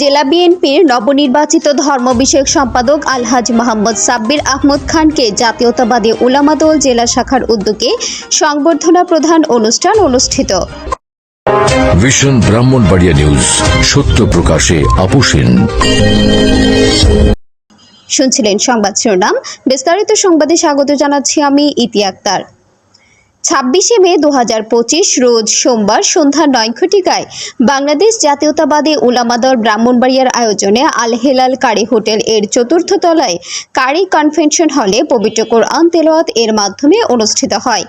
জেলা বিএনপির নবনির্বাচিত ধর্ম বিষয়ক সম্পাদক আলহাজ মোহাম্মদ সাব্বির আহমদ খানকে জাতীয়তাবাদী উলামা দল জেলা শাখার উদ্যোগে সংবর্ধনা প্রধান অনুষ্ঠান অনুষ্ঠিত। ভিশন ব্রাহ্মণবাড়িয়া নিউজ সত্য প্রকাশে আপোষহীন। শুনছিলেন সংবাদ শিরোনাম। বিস্তারিত সংবাদে স্বাগত জানাচ্ছি আমি ইতি আক্তার। ছাব্বিশে মে দু হাজার পঁচিশ, রোজ সোমবার সন্ধ্যা নয় ঘটিকায় বাংলাদেশ জাতীয়তাবাদী উলামাদর ব্রাহ্মণবাড়িয়ার আয়োজনে আল হেলাল কারি হোটেল এর চতুর্থ তলায় কারি কনভেনশন হলে পবিত্র কোরআন তেলোয়াত এর মাধ্যমে অনুষ্ঠিত হয়।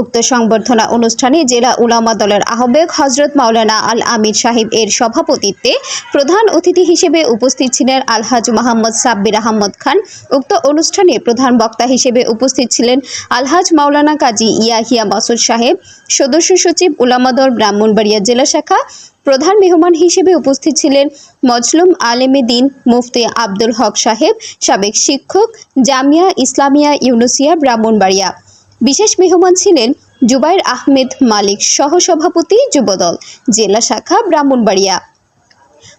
উক্ত সংবর্ধনা অনুষ্ঠানে জেলা উলামা দলের আহ্বায়ক হজরত মাওলানা আল আমির সাহিব এর সভাপতিত্বে প্রধান অতিথি হিসেবে উপস্থিত ছিলেন আলহাজ মোহাম্মদ সাব্বির আহমদ খান। উক্ত অনুষ্ঠানে প্রধান বক্তা হিসেবে উপস্থিত ছিলেন আলহাজ মাওলানা কাজী ইয়াহিয়া মাসুদ সাহেব, সদস্য সচিব উলামা দল ব্রাহ্মণবাড়িয়া জেলা শাখা, প্রধান মেহমান হিসেবে উপস্থিত ছিলেন মজলুম আলেমে দিন মুফতি আব্দুল হক সাহেব, সাবেক শিক্ষক জামিয়া ইসলামিয়া ইউনুসিয়া ব্রাহ্মণবাড়িয়া। বিশেষ মেহমান ছিলেন জুবাইর আহমেদ মালিক সহসভাপতি যুবদল জেলা শাখা ব্রাহ্মণবাড়িয়া।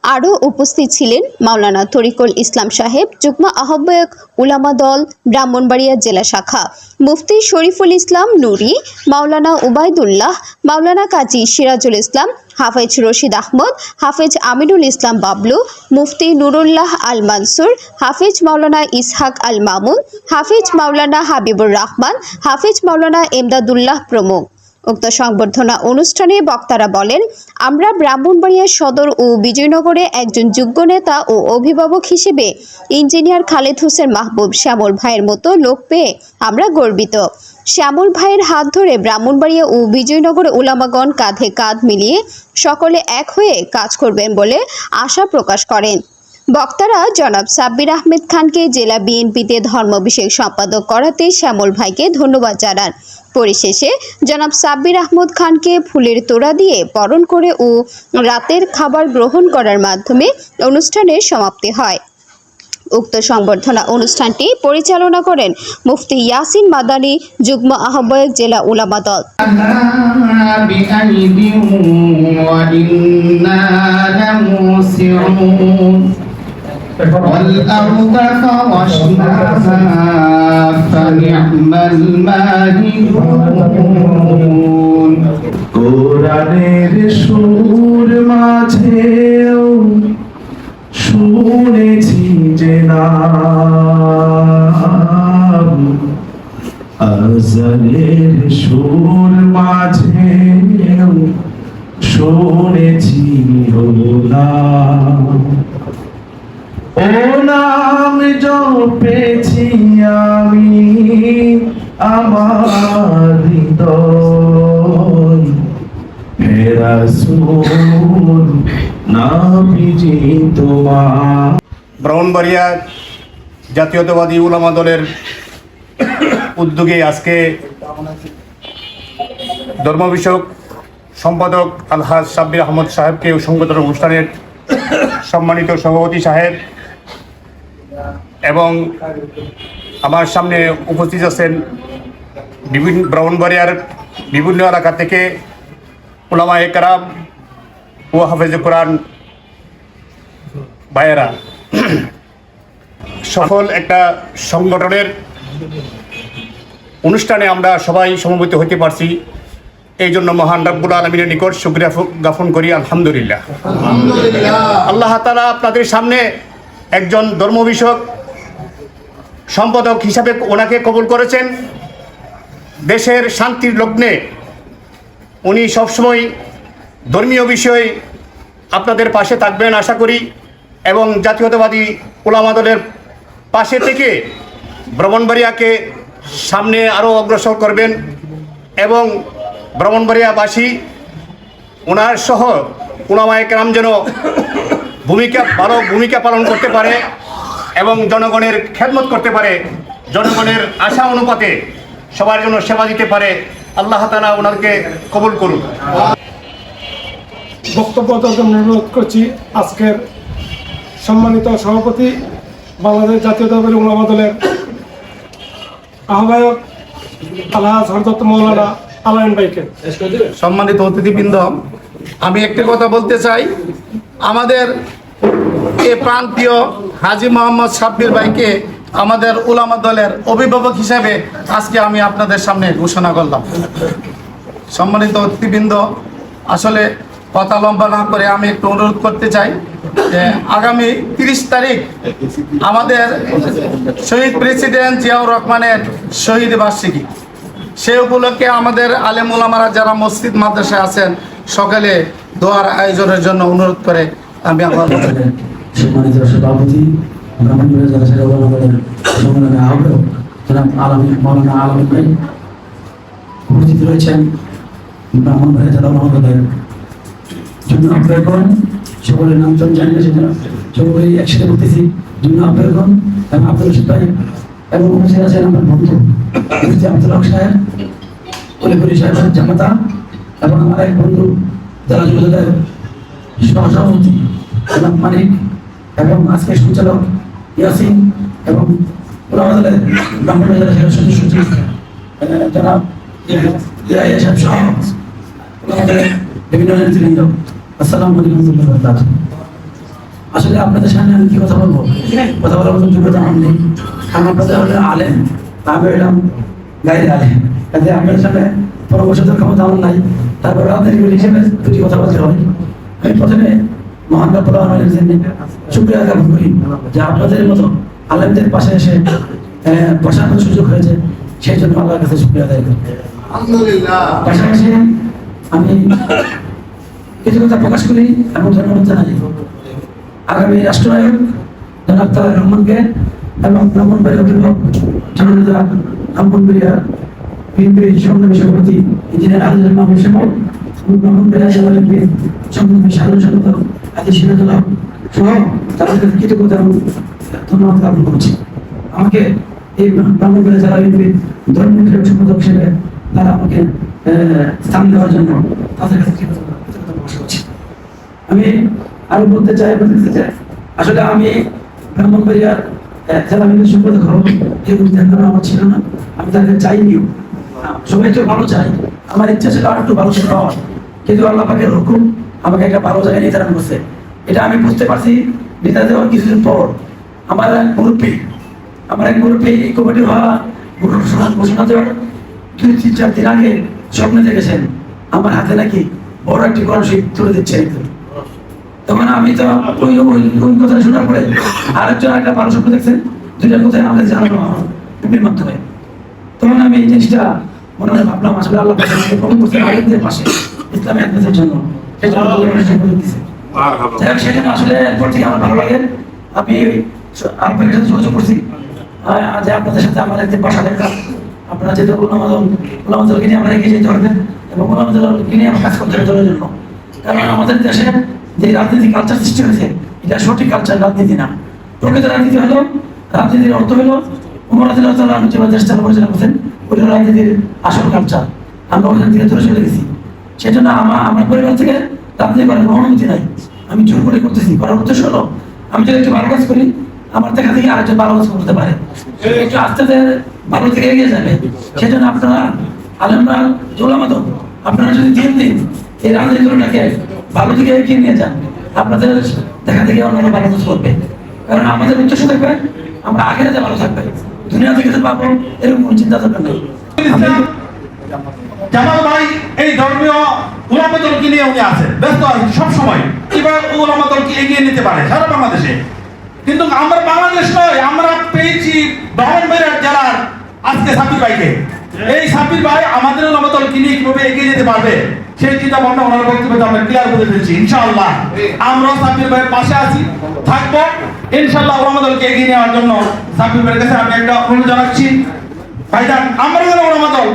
আরও উপস্থিত ছিলেন মাওলানা তরিকুল ইসলাম সাহেব, যুগ্ম আহ্বায়ক উলামা দল, ব্রাহ্মণবাড়িয়া জেলা শাখা, মুফতি শরীফুল ইসলাম নুরি, মাওলানা উবায়দুল্লাহ, মাওলানা কাজী সিরাজুল ইসলাম, হাফেজ রশিদ আহমদ, হাফেজ আমিনুল ইসলাম বাবলু, মুফতি নুরুল্লাহ আল মানসুর, হাফেজ মাওলানা ইসহাক আল মামুন, হাফেজ মাওলানা হাবিবুর রহমান, হাফেজ মাওলানা এমদাদুল্লাহ প্রমুখ। উক্ত সংবর্ধনা অনুষ্ঠানে বক্তারা বলেন, আমরা ব্রাহ্মণবাড়িয়া সদর ও বিজয়নগরে একজন যোগ্য নেতা ও অভিভাবক হিসেবে ইঞ্জিনিয়ার খালেদ হোসেন মাহবুব শ্যামল ভাইয়ের মতো লোক পেয়ে আমরা গর্বিত। শ্যামল ভাইয়ের হাত ধরে ব্রাহ্মণবাড়িয়া ও বিজয়নগর উলামাগণ কাঁধে কাঁধ মিলিয়ে সকলে এক হয়ে কাজ করবেন বলে আশা প্রকাশ করেন। বক্তারা জনাব সাব্বির আহমেদ খানকে জেলা বিএনপিতে ধর্ম বিষয়ক সম্পাদক করাতে শ্যামল ভাইকে ধন্যবাদ জানান পরিশেষে জনাব সাব্বির আহমদ খানকে ফুলের তোড়া দিয়ে বরণ করে ও রাতের খাবার গ্রহণ করার মাধ্যমে অনুষ্ঠানের সমাপ্তি হয় উক্ত সংবর্ধনা অনুষ্ঠানটি পরিচালনা করেন মুফতি ইয়াসিন মাদানী যুগ্ম আহ্বায়ক জেলা উলামা দল بأيد وإنا لموسعون والأرض فرشناها فنعم الماهدون কোরআনের সুর মাঝেও শুনেছি যে নাম আজানের সুর মাঝেও শুনেছি ও নাম ও নাম জপেছি আমি আমার হৃদয়। তোমার। ব্রাহ্মণবাড়িয়া জাতীয়তাবাদী উলামা দলের উদ্যোগে আজকে ধর্ম বিষয়ক সম্পাদক আলহাজ সাব্বির আহমদ সাহেবকে সংগঠন অনুষ্ঠানের সম্মানিত সভাপতি সাহেব এবং আমার সামনে উপস্থিত আছেন বিভিন্ন ব্রাহ্মণবাড়িয়ার বিভিন্ন এলাকা থেকে উলামা একরাম ও হাফেজ কোরআন ভাইয়েরা। সফল একটা সংগঠনের অনুষ্ঠানে আমরা সবাই সমবেত হতে পারছি। এই জন্য মহান রব্বুল আলমিনের নিকট শুক্রিয়া ফ- জ্ঞাপন করি আলহামদুলিল্লাহ। আল্লাহ তালা আপনাদের সামনে একজন ধর্ম বিষয়ক সম্পাদক হিসাবে ওনাকে কবুল করেছেন। দেশের শান্তির লগ্নে উনি সবসময় ধর্মীয় বিষয়ে আপনাদের পাশে থাকবেন আশা করি, এবং জাতীয়তাবাদী ওলামা দলের পাশে থেকে ব্রাহ্মণবাড়িয়াকে সামনে আরও অগ্রসর করবেন, এবং ব্রাহ্মণবাড়িয়াবাসী ওনার সহ ওলামায় কেরাম যেন ভূমিকা, ভালো ভূমিকা পালন করতে পারে। এবং জনগণের খেদমত করতে পারে জনগণের আশা অনুপাতে সবার জন্য সেবা দিতে পারে আল্লাহ তালা ওনাকে কবুল করুন বক্তব্য জন্য অনুরোধ করছি আজকের সম্মানিত সভাপতি বাংলাদেশ জাতীয়তাবাদী উলামা দলের আহ্বায়ক আলহাজ হরদত্ত মৌলানা আলায়ন ভাইকে। সম্মানিত অতিথিবৃন্দ আমি একটি কথা বলতে চাই। আমাদের এই প্রান্তীয় হাজি মোহাম্মদ সাব্বির ভাইকে আমাদের উলামা দলের অভিভাবক হিসেবে আজকে আমি আপনাদের সামনে ঘোষণা করলাম। সম্মানিত অতিথিবৃন্দ, আসলে কথা লম্বা না করে আমি একটু অনুরোধ করতে চাই যে আগামী তিরিশ তারিখ আমাদের শহীদ প্রেসিডেন্ট জিয়াউর রহমানের শহীদ বার্ষিকী। সে উপলক্ষে আমাদের আলেম ওলামারা যারা মসজিদ, মাদ্রাসায় আছেন, সকালে দোয়ার আয়োজনের জন্য অনুরোধ করে আমি আমার সম্মানিত সভাপতি ব্রাহ্মণবাড়িয়া আহ্বায়ক আলমী মৌলানা আলমী ভাই উপস্থিত রয়েছেন জেলা জন্য সকলের নাম জানি না, সেজন্য সকলেই একসাথে বলতেছি জন্য এবং আব্দুল রশিদ ভাই এবং উপস্থিত আছেন আমার বন্ধু আব্দুল হক সাহেব, অলিপুরি সাহেবের জামাতা এবং আমার এক বন্ধু, জেলা যুবদলের সহসভাপতি, জনাব মানিক। এবং আজকে সঞ্চালক ইয়াসিন এবং ওলামাদের বিভিন্ন আসলে আপনাদের সামনে আমি কি কথা বলব? কথা বলার মতো যোগ্যতা আমার নেই। কারণ আপনাদের হলে আলেন আমি হইলাম গাইরে আলেন কাজে আপনাদের সামনে পরামর্শ দেওয়ার ক্ষমতা আমার নাই। তারপরে আপনাদের হিসেবে দুটি কথা বলতে হয় আমি প্রথমে মহান জন্য শুক্রিয়া জ্ঞাপন করি। যে আপনাদের মতো আলেমদের পাশে এসে আহ, সুযোগ হয়েছে সেই জন্য আল্লাহর কাছে শুক্রিয়া আদায় করি। পাশাপাশি আমি কিছু কথা প্রকাশ করি এবং ধন্যবাদ জানাই। আগামী রাষ্ট্রনায়ক জনাব তারেক রহমানকে এবং ব্রাহ্মণবাড়ির অভিভাবক জননেতা ব্রাহ্মণবাড়িয়া বিএনপির সংগ্রামী সভাপতি ইঞ্জিনিয়ার আদিজুল মাহমুদ শ্যামল এবং ব্রাহ্মণবাড়িয়া জেলা বিএনপির সংগ্রামী সাধারণ সম্পাদক তাদের কৃতজ্ঞতা ধন্যবাদ জ্ঞাপন করছি। আমাকে এই ব্রাহ্মণবাড়িয়া জেলা বিএনপির ধর্মীয় সম্পাদক হিসেবে তারা আমাকে স্থান দেওয়ার জন্য তাদের কাছে আমি আরও বলতে চাই বলতে চাই আসলে আমি ব্রাহ্মণবাড়িয়ার জেলা বিদ্যুৎ সম্পাদক হব এরকম ধ্যান আমার ছিল না আমি তাকে চাইনিও। সবাই তো ভালো চাই। আমার ইচ্ছা ছিল আর একটু ভালো ছিল হওয়ার কিন্তু আল্লাহ পাকের হুকুম আমাকে একটা ভালো জায়গায় নির্ধারণ করছে। এটা আমি বুঝতে পারছি নেতা দেওয়ার কিছুদিন পর আমার এক মুরব্বী, আমার এক মুরব্বী এই কমিটির হওয়া ঘোষণা দেওয়ার দুই, তিন, চার দিন আগে স্বপ্নে দেখেছেন, আমার হাতে নাকি বড় একটি গণশীল তুলে দিচ্ছে তখন আমি তো ওই ওই কথা শোনার পরে আরেকজন একটা ভালো স্বপ্ন দেখছেন, দুইটা কোথায় আমাদের জানানো আমার মাধ্যমে। তখন আমি এই জিনিসটা মনে মনে ভাবলাম, আসলে আল্লাহ পাশে। ইসলামী আদমের জন্য সেই জন্য সেজন্য আসলে এরপর থেকে আমার ভালো লাগে? আমি আপনাদের সাথে যোগাযোগ করছি। যে আপনাদের সাথে আমার একদিন বসা দেখা আপনারা যেহেতু ওলামাদল ওলামাদলকে নিয়ে আমরা এগিয়ে যেতে পারবেন এবং ওলামাদলকে নিয়ে আমরা কাজ করতে হবে জন্য। কারণ আমাদের দেশে যে রাজনীতি কালচার সৃষ্টি হয়েছে এটা সঠিক কালচার রাজনীতি না। প্রকৃত রাজনীতি হলো রাজনীতির অর্থ হলো উমর আদিল যেভাবে দেশ চালু ওই রাজনীতির আসল কালচার আমরা ওখান থেকে দূরে চলে গেছি। সেজন্য আমার আমার পরিবার থেকে রাজনীতি করার অনুমতি নাই। আমি জোর করে করতেছি। করার উদ্দেশ্য হলো, আমি যদি একটু ভালো কাজ করি, আমার দেখা থেকে আরেকজন ভালো কাজ করতে পারে। একটু আস্তে আস্তে ভালো থেকে এগিয়ে যাবে। সেজন্য আপনারা আলমরা জোলামাদ আপনারা যদি দিন দিন, এই রাজনীতিগুলোটাকে ভালো দিকে এগিয়ে নিয়ে যান। আপনাদের দেখা থেকে অন্যান্য ভালো কাজ করবে। কারণ আমাদের উদ্দেশ্য থাকবে, আমরা আগের যে ভালো থাকবে। দুনিয়া থেকে পাবো, এরকম কোনো চিন্তা থাকবে না জামাল ভাই এই ধর্মীয় উলামা দলকে নিয়ে উনি আছেন, ব্যস্ত আছেন সব সময় কীভাবে উলামা দলকে এগিয়ে নিতে পারে সারা বাংলাদেশে। কিন্তু আমরা বাংলাদেশ নয়, আমরা পেয়েছি ব্রাহ্মণবাড়িয়া জেলার আজকে সাবির ভাইকে। এই সাবির ভাই আমাদের উলামা দলকে নিয়ে কীভাবে এগিয়ে যেতে পারবে, সেই চিন্তা ভাবনা ওনার বক্তব্যে আমরা ক্লিয়ার করে ফেলছি ইনশাআল্লাহ। আমরা সাবির ভাইয়ের পাশে আছি, থাকব। ইনশাআল্লাহ উলামা দলকে এগিয়ে নেওয়ার জন্য সাবির ভাইয়ের কাছে আমি একটা অনুরোধ জানাচ্ছি। ভাইজান, আমরা যেন উলামা দল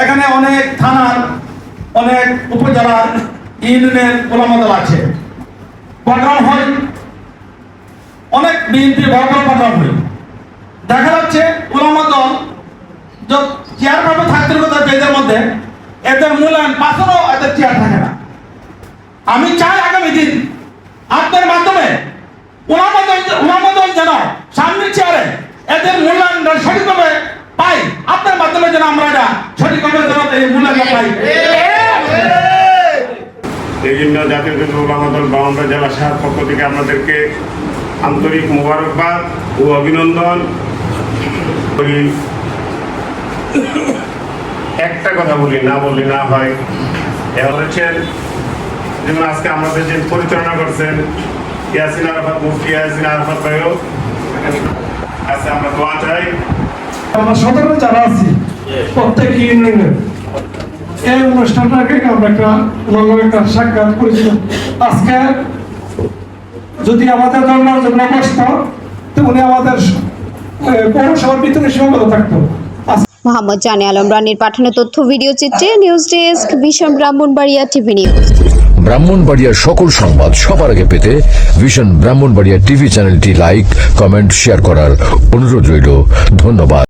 এখানে অনেক থানার, অনেক উপজেলার ইউনিয়নের ওলামদল আছে। হয়, অনেক বিএনপি বড় প্রোগ্রাম হয়। দেখা যাচ্ছে পাবে থাকতে কথা মধ্যে। এদের মূল্যায়ন পাঁচশো এদের চেয়ার থাকে না। আমি চাই আগামী দিন আপনার মাধ্যমে যেন সামনের চেয়ারে এদের মূল্যায়ন সঠিকভাবে পাই। আপনার মাধ্যমে যেন আমরা এটা এই জন্য জাতীয় দল দল বাউন্ডার জেলা শাখার পক্ষ থেকে আপনাদেরকে আন্তরিক মোবারকবাদ ও অভিনন্দন। একটা কথা বলি না বললি না হয়। এ হচ্ছেন যেমন আজকে আমাদের যে পরিচালনা করছেন ইয়াসিন আরাফাত মুফতি ইয়াসিন আরাফাত ভাইও আজকে আমরা দোয়া চাই। আমরা সদরে যারা আছি প্রত্যেক ইউনিয়নের এই অনুষ্ঠানটাকে আমরা একটা লঙ্গর একটা সাক্ষাৎ করেছিলাম। আজকে যদি আমাদের ধর্মের জন্য কষ্ট তো উনি আমাদের পৌরসভার ভিতরে সীমাবদ্ধ থাকতো। মোহাম্মদ জানে আলম রানীর পাঠানো তথ্য ভিডিও চিত্রে নিউজ ডেস্ক ভীষণ ব্রাহ্মণবাড়িয়া টিভি নিউজ। ব্রাহ্মণবাড়িয়ার সকল সংবাদ সবার আগে পেতে ভিশন ব্রাহ্মণবাড়িয়া টিভি চ্যানেলটি লাইক কমেন্ট শেয়ার করার অনুরোধ রইল। ধন্যবাদ।